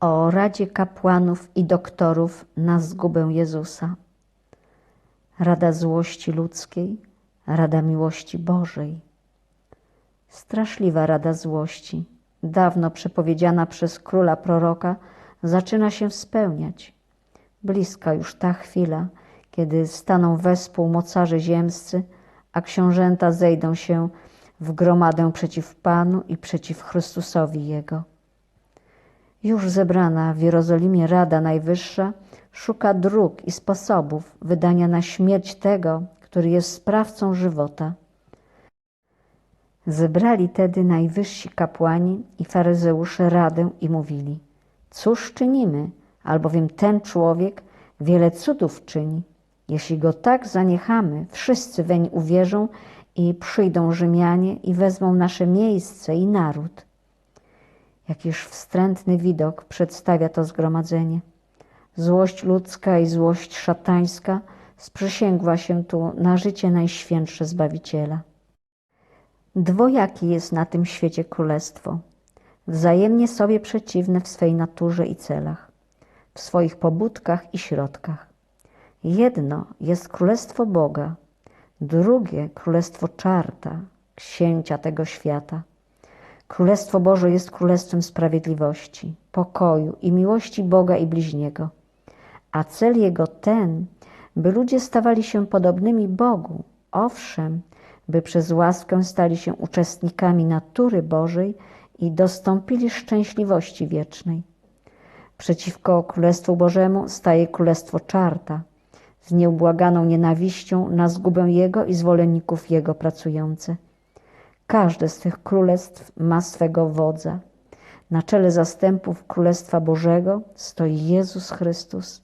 o Radzie Kapłanów i Doktorów na zgubę Jezusa. Rada złości ludzkiej, Rada miłości Bożej. Straszliwa rada złości, dawno przepowiedziana przez króla proroka, zaczyna się spełniać. Bliska już ta chwila, kiedy staną wespół mocarze ziemscy, a książęta zejdą się w gromadę przeciw Panu i przeciw Chrystusowi Jego. Już zebrana w Jerozolimie Rada Najwyższa szuka dróg i sposobów wydania na śmierć tego, który jest sprawcą żywota. Zebrali tedy najwyżsi kapłani i faryzeusze radę i mówili: Cóż czynimy, albowiem ten człowiek wiele cudów czyni. Jeśli go tak zaniechamy, wszyscy weń uwierzą i przyjdą Rzymianie i wezmą nasze miejsce i naród. Jakiż wstrętny widok przedstawia to zgromadzenie. Złość ludzka i złość szatańska sprzysięgła się tu na życie Najświętsze Zbawiciela. Dwojakie jest na tym świecie królestwo, wzajemnie sobie przeciwne w swej naturze i celach, w swoich pobudkach i środkach. Jedno jest królestwo Boga, drugie królestwo czarta, księcia tego świata. Królestwo Boże jest królestwem sprawiedliwości, pokoju i miłości Boga i bliźniego, a cel jego ten, by ludzie stawali się podobnymi Bogu, owszem, by przez łaskę stali się uczestnikami natury Bożej i dostąpili szczęśliwości wiecznej. Przeciwko Królestwu Bożemu staje Królestwo Czarta, z nieubłaganą nienawiścią na zgubę Jego i zwolenników Jego pracujące. Każde z tych królestw ma swego wodza. Na czele zastępów Królestwa Bożego stoi Jezus Chrystus.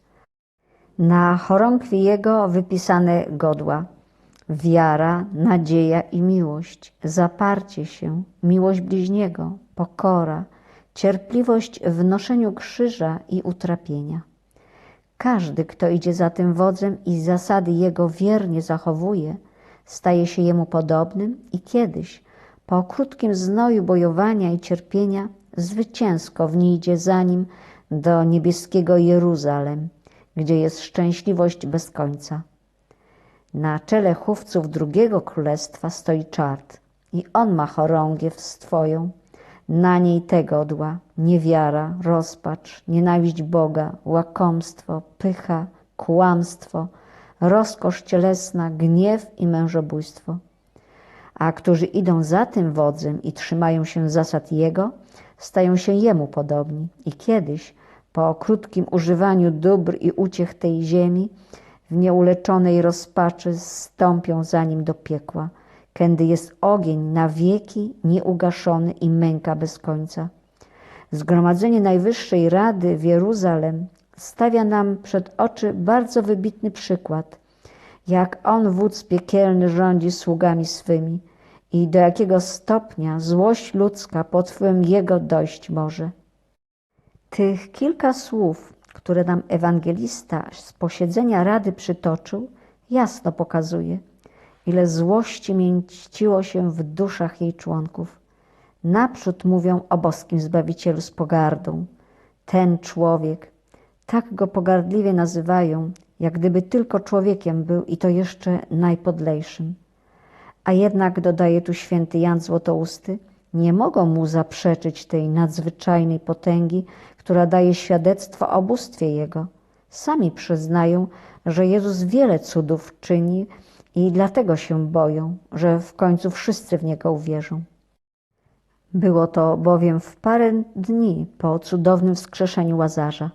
Na chorągwi Jego wypisane godła wiara, nadzieja i miłość, zaparcie się, miłość bliźniego, pokora, cierpliwość w noszeniu krzyża i utrapienia. Każdy, kto idzie za tym wodzem i zasady jego wiernie zachowuje, staje się jemu podobnym i kiedyś, po krótkim znoju bojowania i cierpienia, zwycięsko wniedzie za nim do niebieskiego Jeruzalem, gdzie jest szczęśliwość bez końca. Na czele chówców drugiego królestwa stoi czart i on ma chorągiew swoją, na niej te godła, niewiara, rozpacz, nienawiść Boga, łakomstwo, pycha, kłamstwo, rozkosz cielesna, gniew i mężobójstwo. A którzy idą za tym wodzem i trzymają się zasad Jego, stają się Jemu podobni. I kiedyś, po krótkim używaniu dóbr i uciech tej ziemi, w nieuleczonej rozpaczy stąpią za nim do piekła, kędy jest ogień na wieki nieugaszony i męka bez końca. Zgromadzenie Najwyższej Rady w Jeruzalem stawia nam przed oczy bardzo wybitny przykład, jak on, wódz piekielny, rządzi sługami swymi i do jakiego stopnia złość ludzka pod wpływem jego dojść może. Tych kilka słów które nam ewangelista z posiedzenia rady przytoczył, jasno pokazuje, ile złości mieściło się w duszach jej członków. Naprzód mówią o boskim Zbawicielu z pogardą. Ten człowiek, tak go pogardliwie nazywają, jak gdyby tylko człowiekiem był i to jeszcze najpodlejszym. A jednak, dodaje tu święty Jan Złotousty, nie mogą mu zaprzeczyć tej nadzwyczajnej potęgi, która daje świadectwo o bóstwie Jego. Sami przyznają, że Jezus wiele cudów czyni i dlatego się boją, że w końcu wszyscy w Niego uwierzą. Było to bowiem w parę dni po cudownym wskrzeszeniu Łazarza.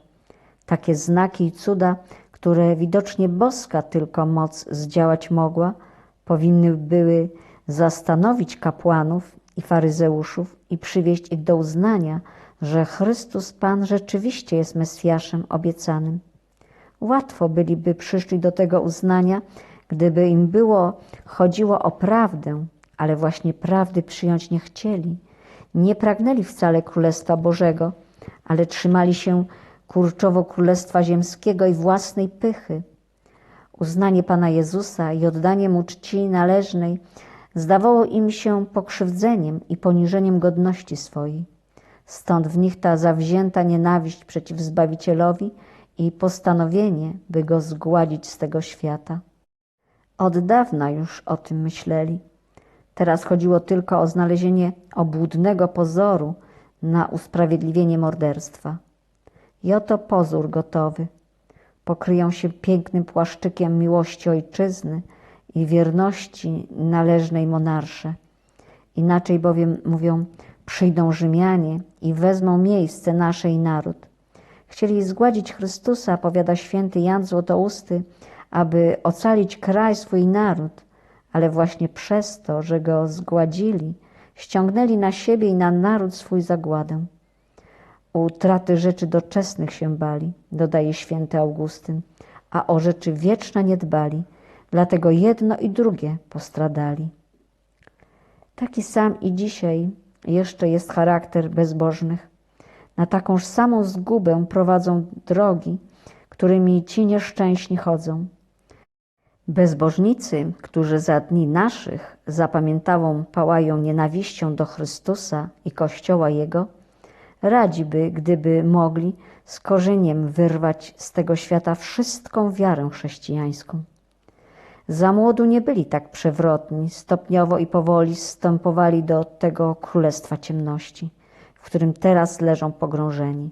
Takie znaki i cuda, które widocznie boska tylko moc zdziałać mogła, powinny były zastanowić kapłanów i faryzeuszów i przywieść ich do uznania, że Chrystus Pan rzeczywiście jest Mesjaszem obiecanym. Łatwo byliby przyszli do tego uznania, gdyby im było chodziło o prawdę, ale właśnie prawdy przyjąć nie chcieli. Nie pragnęli wcale Królestwa Bożego, ale trzymali się kurczowo Królestwa Ziemskiego i własnej pychy. Uznanie Pana Jezusa i oddanie Mu czci należnej zdawało im się pokrzywdzeniem i poniżeniem godności swojej. Stąd w nich ta zawzięta nienawiść przeciw Zbawicielowi i postanowienie, by go zgładzić z tego świata. Od dawna już o tym myśleli. Teraz chodziło tylko o znalezienie obłudnego pozoru na usprawiedliwienie morderstwa. I oto pozór gotowy. Pokryją się pięknym płaszczykiem miłości ojczyzny i wierności należnej monarsze. Inaczej bowiem mówią, przyjdą Rzymianie i wezmą miejsce nasze i naród. Chcieli zgładzić Chrystusa, powiada święty Jan Złotousty, aby ocalić kraj swój naród, ale właśnie przez to, że go zgładzili, ściągnęli na siebie i na naród swój zagładę. Utraty rzeczy doczesnych się bali, dodaje święty Augustyn, a o rzeczy wieczne nie dbali, dlatego jedno i drugie postradali. Taki sam i dzisiaj jeszcze jest charakter bezbożnych. Na takąż samą zgubę prowadzą drogi, którymi ci nieszczęśni chodzą. Bezbożnicy, którzy za dni naszych zapamiętałą pałają nienawiścią do Chrystusa i Kościoła Jego, radzi by, gdyby mogli, z korzeniem wyrwać z tego świata wszystką wiarę chrześcijańską. Za młodu nie byli tak przewrotni, stopniowo i powoli wstępowali do tego królestwa ciemności, w którym teraz leżą pogrążeni.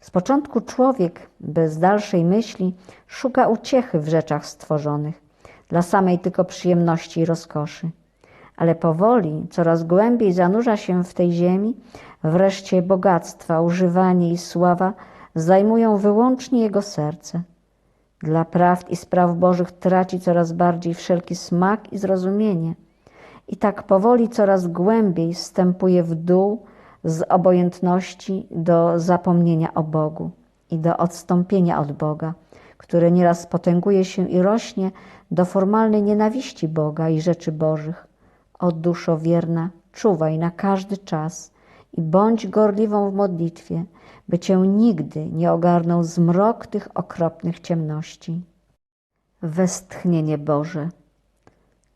Z początku człowiek, bez dalszej myśli, szuka uciechy w rzeczach stworzonych, dla samej tylko przyjemności i rozkoszy. Ale powoli, coraz głębiej zanurza się w tej ziemi, wreszcie bogactwa, używanie i sława zajmują wyłącznie jego serce. Dla prawd i spraw Bożych traci coraz bardziej wszelki smak i zrozumienie. I tak powoli coraz głębiej wstępuje w dół z obojętności do zapomnienia o Bogu i do odstąpienia od Boga, które nieraz potęguje się i rośnie do formalnej nienawiści Boga i rzeczy Bożych. O duszo wierna, czuwaj na każdy czas i bądź gorliwą w modlitwie, by cię nigdy nie ogarnął zmrok tych okropnych ciemności. Westchnienie Boże.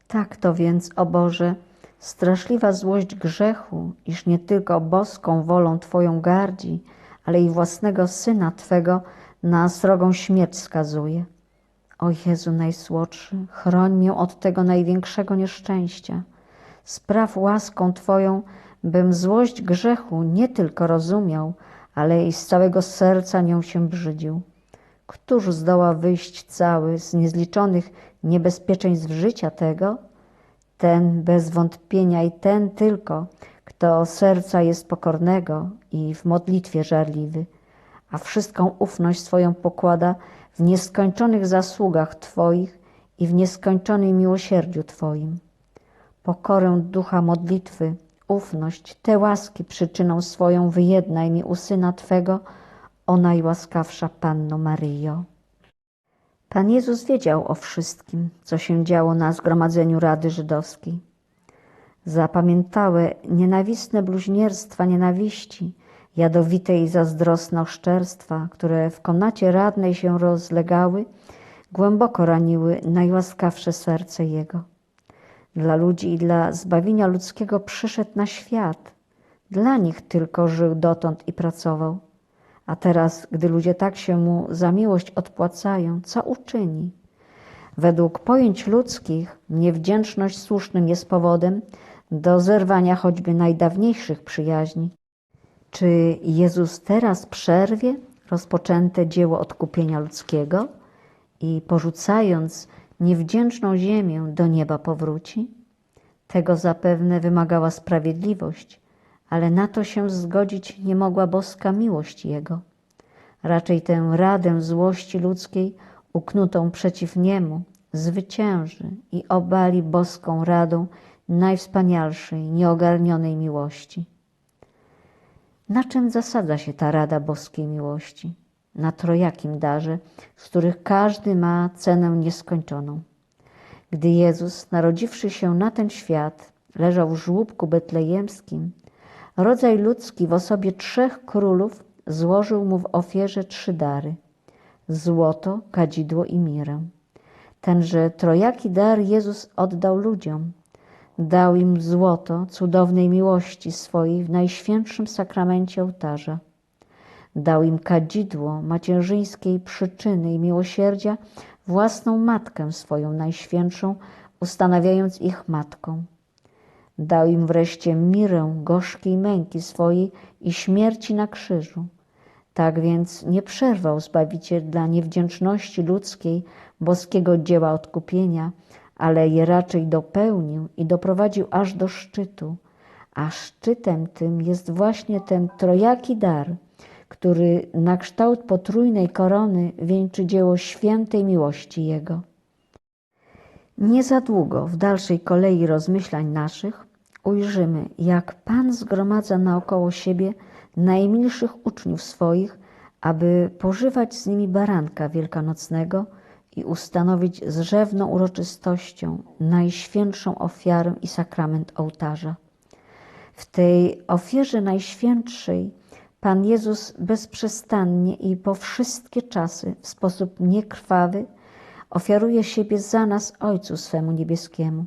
Tak to więc, o Boże, straszliwa złość grzechu, iż nie tylko boską wolą Twoją gardzi, ale i własnego Syna Twego na srogą śmierć skazuje. O Jezu najsłodszy, chroń mię od tego największego nieszczęścia. Spraw łaską Twoją, bym złość grzechu nie tylko rozumiał, ale i z całego serca nią się brzydził. Któż zdoła wyjść cały z niezliczonych niebezpieczeństw życia tego? Ten bez wątpienia i ten tylko, kto serca jest pokornego i w modlitwie żarliwy, a wszystką ufność swoją pokłada w nieskończonych zasługach Twoich i w nieskończonym miłosierdziu Twoim. Pokorę ducha modlitwy, ufność, te łaski przyczyną swoją wyjednaj mi u Syna Twego, o najłaskawsza Panno Maryjo. Pan Jezus wiedział o wszystkim, co się działo na zgromadzeniu Rady Żydowskiej. Zapamiętałe nienawistne bluźnierstwa nienawiści, jadowite i zazdrosne oszczerstwa, które w konacie radnej się rozlegały, głęboko raniły najłaskawsze serce Jego. Dla ludzi i dla zbawienia ludzkiego przyszedł na świat. Dla nich tylko żył dotąd i pracował. A teraz, gdy ludzie tak się mu za miłość odpłacają, co uczyni? Według pojęć ludzkich niewdzięczność słusznym jest powodem do zerwania choćby najdawniejszych przyjaźni. Czy Jezus teraz przerwie rozpoczęte dzieło odkupienia ludzkiego i porzucając niewdzięczną ziemię do nieba powróci? Tego zapewne wymagała sprawiedliwość, ale na to się zgodzić nie mogła boska miłość Jego. Raczej tę radę złości ludzkiej uknutą przeciw Niemu zwycięży i obali boską radą najwspanialszej, nieogarnionej miłości. Na czym zasadza się ta rada boskiej miłości? Na trojakim darze, z których każdy ma cenę nieskończoną. Gdy Jezus, narodziwszy się na ten świat, leżał w żłóbku betlejemskim, rodzaj ludzki w osobie trzech królów złożył mu w ofierze trzy dary: złoto, kadzidło i mirę. Tenże trojaki dar Jezus oddał ludziom, dał im złoto cudownej miłości swojej w najświętszym sakramencie ołtarza. Dał im kadzidło macierzyńskiej przyczyny i miłosierdzia, własną matkę swoją najświętszą, ustanawiając ich matką. Dał im wreszcie mirę gorzkiej męki swojej i śmierci na krzyżu. Tak więc nie przerwał Zbawiciel dla niewdzięczności ludzkiej boskiego dzieła odkupienia, ale je raczej dopełnił i doprowadził aż do szczytu. A szczytem tym jest właśnie ten trojaki dar, który na kształt potrójnej korony wieńczy dzieło świętej miłości Jego. Nie za długo w dalszej kolei rozmyślań naszych ujrzymy, jak Pan zgromadza naokoło siebie najmilszych uczniów swoich, aby pożywać z nimi baranka wielkanocnego i ustanowić z rzewną uroczystością najświętszą ofiarę i sakrament ołtarza. W tej ofierze najświętszej Pan Jezus bezprzestannie i po wszystkie czasy w sposób niekrwawy ofiaruje siebie za nas Ojcu swemu niebieskiemu.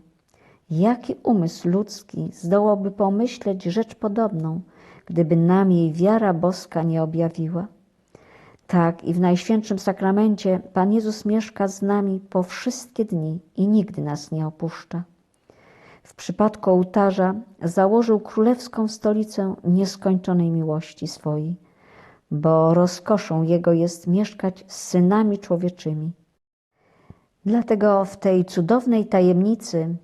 Jaki umysł ludzki zdołałby pomyśleć rzecz podobną, gdyby nam jej wiara boska nie objawiła? Tak i w Najświętszym Sakramencie Pan Jezus mieszka z nami po wszystkie dni i nigdy nas nie opuszcza. W przypadku ołtarza założył królewską stolicę nieskończonej miłości swojej, bo rozkoszą Jego jest mieszkać z synami człowieczymi. Dlatego w tej cudownej tajemnicy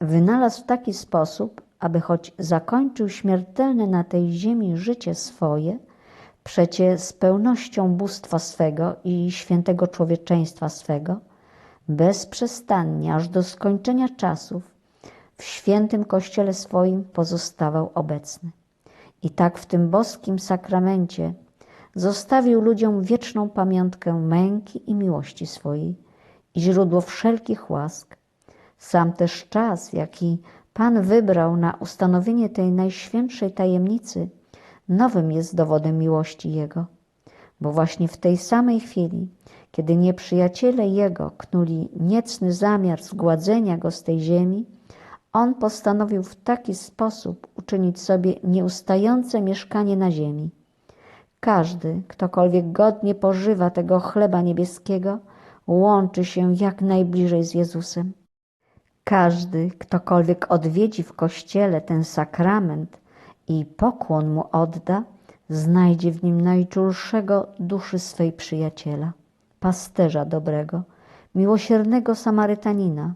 wynalazł w taki sposób, aby choć zakończył śmiertelne na tej ziemi życie swoje, przecie z pełnością bóstwa swego i świętego człowieczeństwa swego, bezprzestannie aż do skończenia czasów w świętym Kościele swoim pozostawał obecny. I tak w tym boskim sakramencie zostawił ludziom wieczną pamiątkę męki i miłości swojej i źródło wszelkich łask. Sam też czas, jaki Pan wybrał na ustanowienie tej najświętszej tajemnicy, nowym jest dowodem miłości Jego, bo właśnie w tej samej chwili, kiedy nieprzyjaciele Jego knuli niecny zamiar zgładzenia Go z tej ziemi, On postanowił w taki sposób uczynić sobie nieustające mieszkanie na ziemi. Każdy, ktokolwiek godnie pożywa tego chleba niebieskiego, łączy się jak najbliżej z Jezusem. Każdy, ktokolwiek odwiedzi w kościele ten sakrament i pokłon mu odda, znajdzie w nim najczulszego duszy swej przyjaciela, pasterza dobrego, miłosiernego Samarytanina,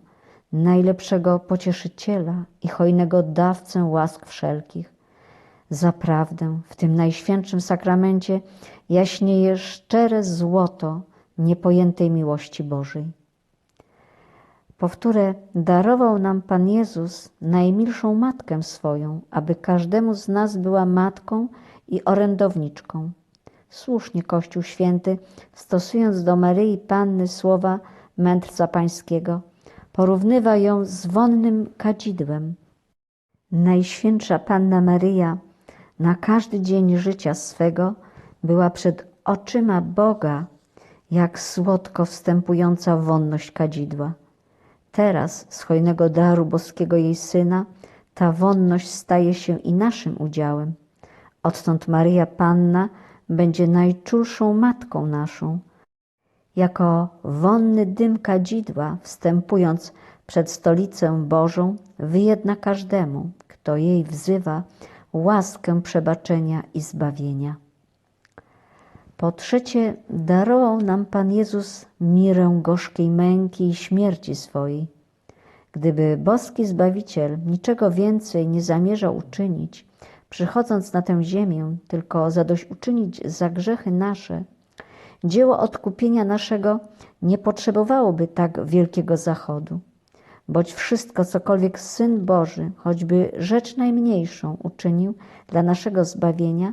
najlepszego pocieszyciela i hojnego dawcę łask wszelkich. Zaprawdę w tym najświętszym sakramencie jaśnieje szczere złoto niepojętej miłości Bożej. Powtórę, darował nam Pan Jezus najmilszą matkę swoją, aby każdemu z nas była matką i orędowniczką. Słusznie Kościół Święty, stosując do Maryi Panny słowa mędrca pańskiego, porównywa ją z wonnym kadzidłem. Najświętsza Panna Maryja na każdy dzień życia swego była przed oczyma Boga, jak słodko wstępująca wonność kadzidła. Teraz z hojnego daru boskiego jej Syna ta wonność staje się i naszym udziałem. Odtąd Maryja Panna będzie najczulszą matką naszą. Jako wonny dym kadzidła, wstępując przed stolicę Bożą, wyjedna każdemu, kto jej wzywa, łaskę przebaczenia i zbawienia. Po trzecie, darował nam Pan Jezus mirę gorzkiej męki i śmierci swojej. Gdyby boski Zbawiciel niczego więcej nie zamierzał uczynić, przychodząc na tę ziemię, tylko zadośćuczynić za grzechy nasze, dzieło odkupienia naszego nie potrzebowałoby tak wielkiego zachodu. Boć wszystko, cokolwiek Syn Boży, choćby rzecz najmniejszą, uczynił dla naszego zbawienia,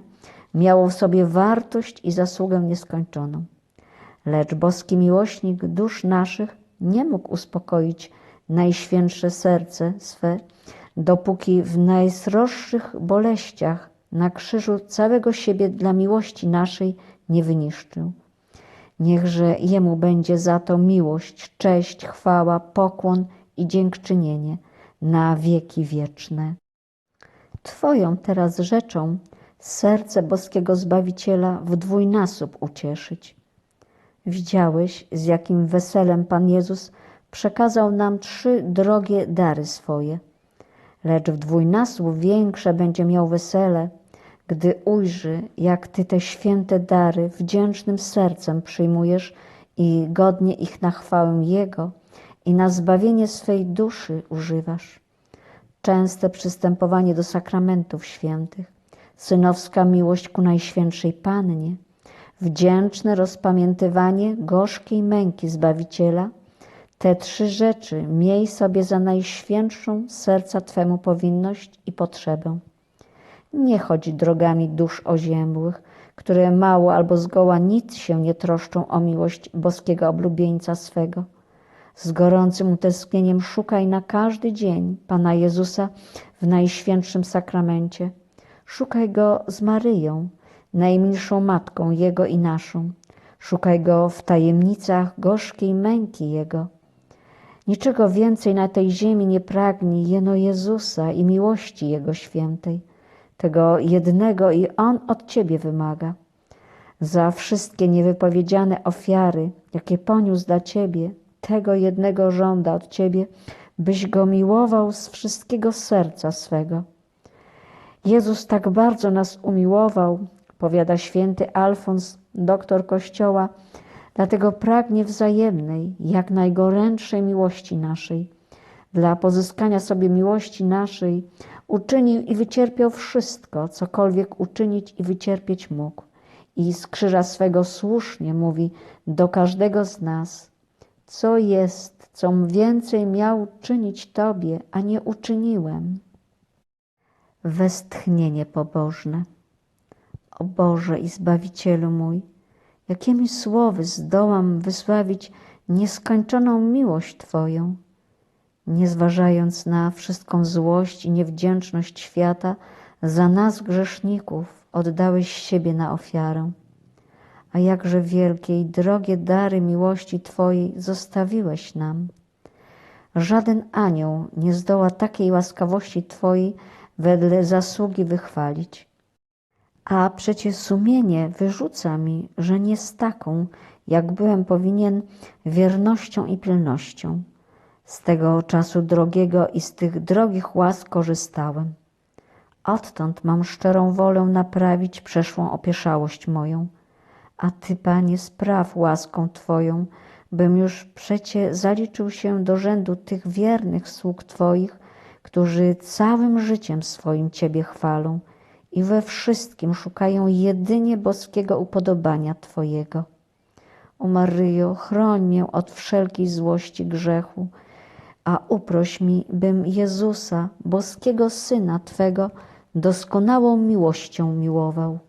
miało w sobie wartość i zasługę nieskończoną. Lecz boski miłośnik dusz naszych nie mógł uspokoić najświętsze serce swe, dopóki w najsroższych boleściach na krzyżu całego siebie dla miłości naszej nie wyniszczył. Niechże Jemu będzie za to miłość, cześć, chwała, pokłon i dziękczynienie, na wieki wieczne. Twoją teraz rzeczą serce boskiego Zbawiciela w dwójnasób ucieszyć. Widziałeś, z jakim weselem Pan Jezus przekazał nam trzy drogie dary swoje. Lecz w dwójnasób większe będzie miał wesele, gdy ujrzy, jak Ty te święte dary wdzięcznym sercem przyjmujesz i godnie ich na chwałę Jego i na zbawienie swej duszy używasz. Częste przystępowanie do sakramentów świętych, synowska miłość ku Najświętszej Pannie, wdzięczne rozpamiętywanie gorzkiej męki Zbawiciela, te trzy rzeczy miej sobie za najświętszą serca Twemu powinność i potrzebę. Nie chodź drogami dusz oziębłych, które mało albo zgoła nic się nie troszczą o miłość boskiego oblubieńca swego. Z gorącym utęsknieniem szukaj na każdy dzień Pana Jezusa w Najświętszym Sakramencie. Szukaj Go z Maryją, najmilszą Matką Jego i naszą. Szukaj Go w tajemnicach gorzkiej męki Jego. Niczego więcej na tej ziemi nie pragnij, jeno Jezusa i miłości Jego świętej. Tego jednego i On od Ciebie wymaga. Za wszystkie niewypowiedziane ofiary, jakie poniósł dla Ciebie, tego jednego żąda od Ciebie, byś Go miłował z wszystkiego serca swego. Jezus tak bardzo nas umiłował, powiada święty Alfons, doktor Kościoła, dlatego pragnie wzajemnej, jak najgorętszej miłości naszej. Dla pozyskania sobie miłości naszej uczynił i wycierpiał wszystko, cokolwiek uczynić i wycierpieć mógł. I z krzyża swego słusznie mówi do każdego z nas, co jest, com więcej miał czynić Tobie, a nie uczyniłem. Westchnienie pobożne. O Boże i Zbawicielu mój, jakimi słowy zdołam wysławić nieskończoną miłość Twoją, nie zważając na wszystką złość i niewdzięczność świata, za nas grzeszników oddałeś siebie na ofiarę. A jakże wielkie i drogie dary miłości Twojej zostawiłeś nam. Żaden anioł nie zdoła takiej łaskawości Twojej wedle zasługi wychwalić. A przecie sumienie wyrzuca mi, że nie z taką, jak byłem powinien, wiernością i pilnością. Z tego czasu drogiego i z tych drogich łask korzystałem. Odtąd mam szczerą wolę naprawić przeszłą opieszałość moją. A Ty, Panie, spraw łaską Twoją, bym już przecie zaliczył się do rzędu tych wiernych sług Twoich, którzy całym życiem swoim Ciebie chwalą i we wszystkim szukają jedynie boskiego upodobania Twojego. O Maryjo, chroń mnie od wszelkiej złości grzechu, a uproś mi, bym Jezusa, boskiego Syna Twego, doskonałą miłością miłował.